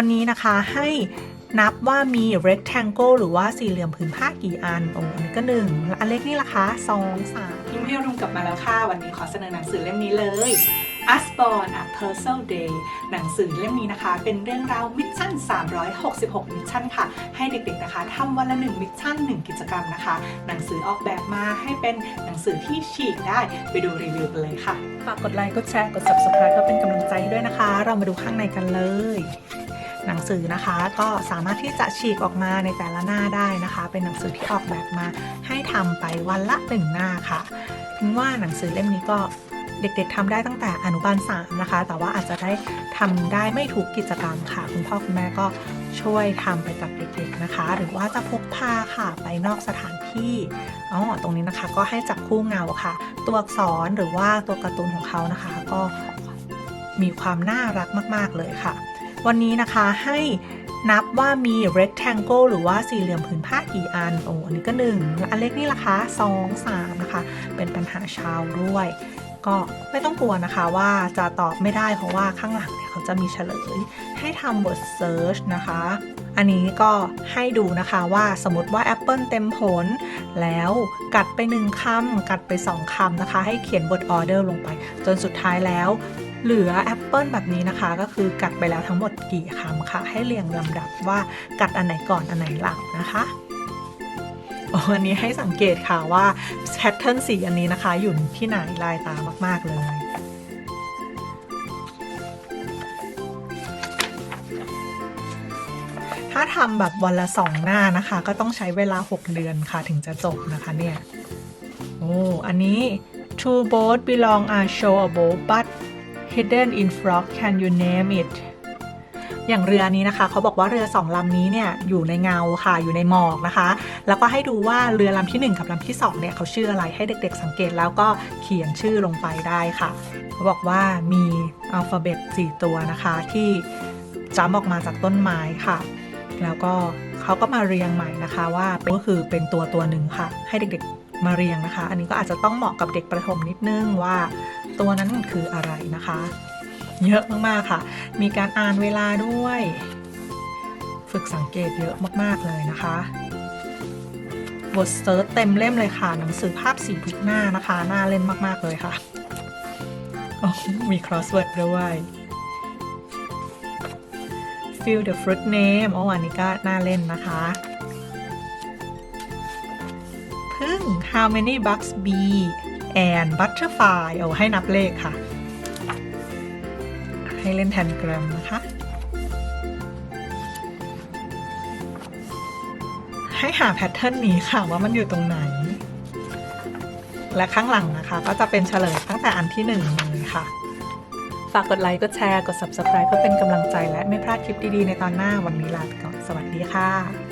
วันนี้นะคะให้นับว่ามี rectangle หรือว่าสี่เหลี่ยมผืนผ้ากี่อันอ,อันนี้ก็หนึ่งอันเล็กนี่ล่ะคะสองสามลุงพี่รุงกลับมาแล้วค่ะ วันนี้ขอเสนอหนังสือเล่มนี้เลย Us Born a Puzzle Day หนังสือเล่มนี้นะคะ เป็นเรื่องราวมิชชั่น 366 มิชชั่นค่ะ ให้เด็กๆนะคะทำวันละ 1 มิชชั่น 1 กิจกรรมนะคะ หนังสือออกแบบมาให้เป็นหนังสือที่ฉีกได้ไปดูรีวิวกันเลยค่ะ ฝากกดไลค์ กดแชร์ กด subscribe เพื่อเป็นกำลังใจให้ด้วยนะคะ เรามาดูข้างในกันเลย หนังสือนะคะ ก็สามารถที่จะฉีกออกมาในแต่ละหน้าได้นะคะ เป็นหนังสือที่ออกแบบมาให้ทำไปวันละหนึ่งหน้าค่ะพิงว่าหนังสือเล่มนี้ก็เด็กๆทำได้ตั้งแต่อนุบาล3นะคะ แต่ว่าอาจจะได้ทำได้ไม่ทุกกิจกรรมค่ะ คุณพ่อคุณแม่ก็ช่วยทำไปกับเด็กๆนะคะ หรือว่าจะพกพาค่ะไปนอกสถานที่อ๋อตรงนี้นะคะก็ให้จับคู่เงาค่ะ ตัวอักษรหรือว่าตัวการ์ตูนของเขานะคะ ก็มีความน่ารักมากๆเลยค่ะ วันนี้นะคะให้นับว่ามี rectangle หรือว่าสี่เหลี่ยมผืนผ้ากี่อัน โอ้ อันนี้ก็หนึ่งอันเล็กนี่ล่ะคะสองสามนะคะ เป็นปัญหาชาวด้วย ก็ไม่ต้องกลัวนะคะว่าจะตอบไม่ได้เพราะว่าข้างหลังเนี่ยเขาจะมีเฉลย ให้ทำบท search นะคะ อันนี้ก็ให้ดูนะคะว่าสมมติว่าแอปเปิลเต็มผล แล้วกัดไปหนึ่งคำกัดไปสองคำนะคะ ให้เขียนบทออเดอร์ลงไป จนสุดท้ายแล้ว เหลือแอปเปิลแบบนี้นะคะ ก็คือกัดไปแล้วทั้งหมดกี่คำค่ะ ให้เรียงลำดับว่ากัดอันไหนก่อนอันไหนหลังนะคะโอ้อันนี้ให้สังเกตค่ะว่าแพทเทิร์นสีอันนี้นะคะอยู่ที่ไหนลายตามากๆเลยถ้าทำแบบวันละสองหน้านะคะ ก็ต้องใช้เวลา 6 เดือนค่ะถึงจะจบนะคะเนี่ย โอ้ อันนี้ two boats belong are show above but hidden in frog can you name it อย่างเรือนี้นะคะเขาบอกว่าเรือสองลำนี้เนี่ยอยู่ในเงาค่ะอยู่ในหมอกนะคะ แล้วก็ให้ดูว่าเรือลำที่ 1 กับลำที่2เนี่ยเขาชื่ออะไรให้เด็กๆสังเกตแล้วก็เขียนชื่อลงไปได้ค่ะเขาบอกว่ามีอัลฟาเบต4ตัวนะคะที่จ้ำออกมาจากต้นไม้ค่ะ แล้วก็เขาก็มาเรียงใหม่นะคะว่าก็คือเป็นตัวตัวหนึ่งค่ะ ให้เด็กๆมาเรียงนะคะ อันนี้ก็อาจจะต้องเหมาะกับเด็กประถมนิดนึงว่า ตัวนั้นมันคืออะไรนะคะ เยอะมากๆค่ะ มีการอ่านเวลาด้วย ฝึกสังเกตเยอะมากๆเลยนะคะบทเซิร์ชเต็มเล่มเลยค่ะ หนังสือภาพสีทุกหน้านะคะ หน่าเล่นมาก ๆ เลยค่ะ มี crossword ด้วย fill the fruit name อ๋ออันนี้ก็น่าเล่นนะคะพึ่ง how many bugs bee and butterfly เอาให้นับเลขค่ะ ให้เล่นแทนกรมนะคะ ให้หาแพทเทิร์นนี้ค่ะว่ามันอยู่ตรงไหน และข้างหลังนะคะ ก็จะเป็นเฉลยตั้งแต่อันที่หนึ่งเลยค่ะ ฝากกดไลค์กดแชร์กด subscribe เพื่อเป็นกำลังใจและไม่พลาดคลิปดีๆในตอนหน้าวันนี้ลาไปก่อนสวัสดีค่ะ